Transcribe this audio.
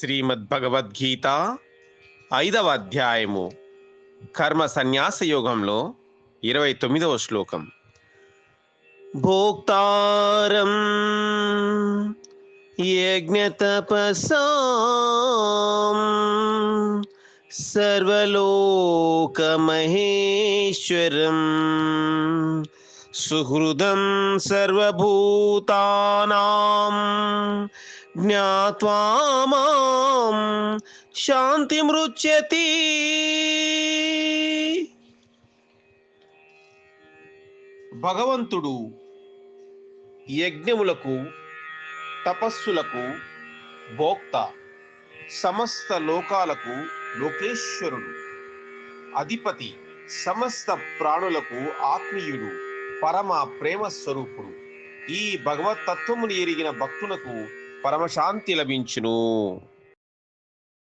శ్రీమద్ భగవద్గీత ఐదవ అధ్యాయము కర్మ సన్యాస యోగంలో ఇరవై తొమ్మిదవ శ్లోకం. భోక్తారం యజ్ఞతపసాం సర్వలోకమహేశ్వరం సుహృదం సర్వభూతానాం జ్ఞాత్వా మాం శాంతిమృచ్యతి భగవంతుడు యజ్ఞములకు తపస్సులకు భోక్త సమస్త లోకాలకు లోకేశ్వరుడు అధిపతి సమస్త ప్రాణులకు ఆత్మీయుడు పరమ ప్రేమ స్వరూపుడు. ఈ భగవత్ తత్వమును ఎరిగిన భక్తులకు పరమశాంతి లభించును.